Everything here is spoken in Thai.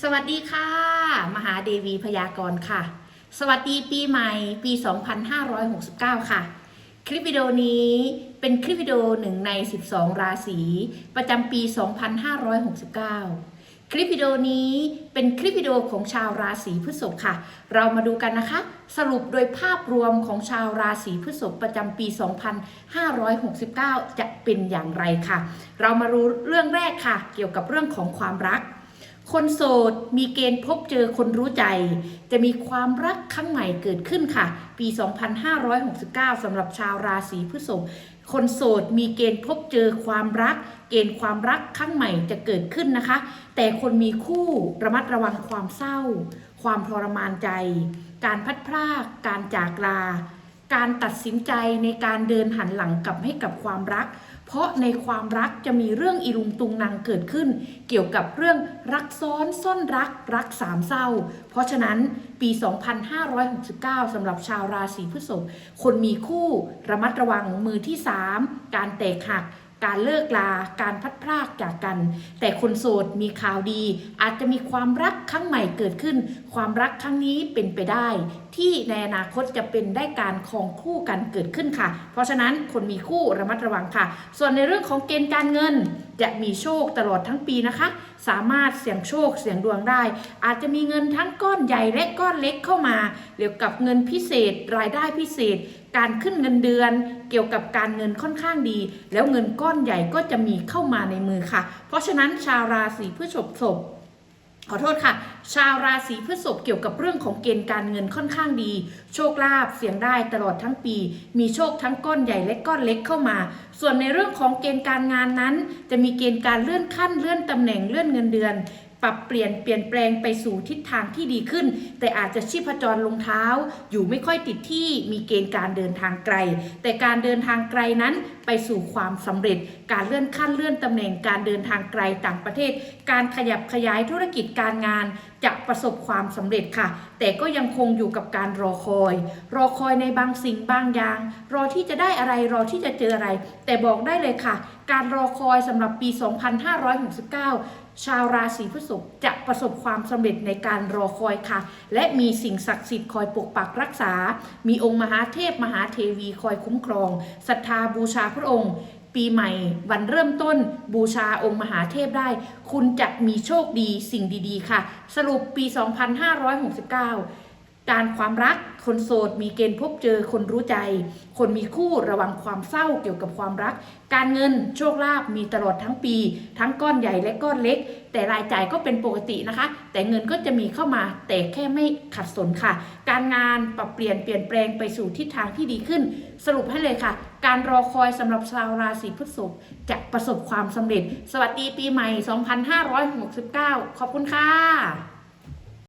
สวัสดีค่ะ มหาเดวีพยากรณ์ค่ะ สวัสดีปีใหม่ปี 2569 ค่ะ คลิปวิดีโอนี้เป็นคลิปวิดีโอหนึ่งใน 12 ราศีประจำปี 2569 คลิปวิดีโอนี้เป็นคลิปวิดีโอของชาวราศีพฤษภค่ะ เรามาดูกันนะคะ สรุปโดยภาพรวมของชาวราศีพฤษภประจำปี 2569 จะเป็นอย่างไรค่ะ เรามารู้เรื่องแรกค่ะ เกี่ยวกับเรื่องของความรัก คนโสดมีเกณฑ์พบเจอคนรู้ใจ จะมีความรักครั้งใหม่เกิดขึ้นค่ะ ปี 2569สำหรับชาวราศีพฤษภคนโสดมีเกณฑ์พบเจอความรัก เกณฑ์ความรักครั้งใหม่จะเกิดขึ้นนะคะ แต่คนมีคู่ระมัดระวังความเศร้า ความทรมานใจ การพัดพรากการจากลา การตัดสินใจในการเดินหันหลังกลับให้กับความรัก เพราะในความรักจะมีเรื่องอีลุงตุงนางเกิดขึ้น เกี่ยวกับเรื่องรักซ้อนซ่อนรักรักสามเศร้า เพราะฉะนั้นปี 2569สำหรับชาวราศีพฤษภคนมีคู่ระมัดระวังมือที่ 3 การแตกหัก การเลิกลา การพัดพรากจากกัน แต่คนโสดมีข่าวดี อาจจะมีความรักครั้งใหม่เกิดขึ้น ความรักครั้งนี้เป็นไปได้ ที่ในอนาคตจะเป็นได้การคองคู่กันเกิดขึ้นค่ะ เพราะฉะนั้นคนมีคู่ระมัดระวังค่ะ ส่วนในเรื่องของเกณฑ์การเงินจะมีโชคตลอดทั้งปีนะคะ สามารถเสี่ยงโชคเสี่ยงดวงได้ อาจจะมีเงินทั้งก้อนใหญ่และก้อนเล็กเข้ามาเกี่ยวกับเงินพิเศษ รายได้พิเศษ การขึ้นเงินเดือน เกี่ยวกับการเงินค่อนข้างดี แล้วเงินก้อนใหญ่ก็จะมีเข้ามาในมือค่ะ เพราะฉะนั้นชาวราศีพฤษภ ขอโทษค่ะ ชาวราศีพฤษภเกี่ยวกับเรื่องของเกณฑ์การเงินค่อนข้างดี โชคลาภเสี่ยงได้ตลอดทั้งปี มีโชคทั้งก้อนใหญ่และก้อนเล็กเข้ามา ส่วนในเรื่องของเกณฑ์การงานนั้น จะมีเกณฑ์การเลื่อนขั้นเลื่อนตำแหน่งเลื่อนเงินเดือน ปรับเปลี่ยนเปลี่ยนแปลงไปสู่ทิศทางที่ดีขึ้น แต่อาจจะชีพจรลงเท้า อยู่ไม่ค่อยติดที่มีเกณฑ์การเดินทางไกล แต่การเดินทางไกลนั้นไปสู่ความสำเร็จ การเลื่อนขั้นเลื่อนตำแหน่งการเดินทางไกลต่างประเทศ การขยับขยายธุรกิจการงาน จะประสบความสำเร็จค่ะ แต่ก็ยังคงอยู่กับการรอคอย รอคอยในบางสิ่งบางอย่าง รอที่จะได้อะไรรอที่จะเจออะไร แต่บอกได้เลยค่ะ การรอคอยสำหรับปี 2569 ชาวราศีพฤษภจะประสบความสำเร็จในการรอคอยค่ะ และมีสิ่งศักดิ์สิทธิ์คอยปกปักรักษา มีองค์มหาเทพมหาเทวีคอยคุ้มครองศรัทธาบูชาพระองค์ปีใหม่วันเริ่มต้นบูชาองค์มหาเทพได้ คุณจะมีโชคดีสิ่งดีๆ ค่ะ สรุปปี 2569 การความรักคนโสดมีเกณฑ์พบเจอคนรู้ใจ คนมีคู่ระวังความเศร้าเกี่ยวกับความรัก การเงินโชคลาภมีตลอดทั้งปี ทั้งก้อนใหญ่และก้อนเล็ก แต่รายจ่ายก็เป็นปกตินะคะ แต่เงินก็จะมีเข้ามาแต่แค่ไม่ขัดสนค่ะ การงานปรับเปลี่ยนเปลี่ยนแปลงไปสู่ทิศทางที่ดีขึ้น สรุปให้เลยค่ะ การรอคอยสำหรับชาวราศีพฤษภจะประสบความสำเร็จ สวัสดีปีใหม่ 2569 ขอบคุณค่ะ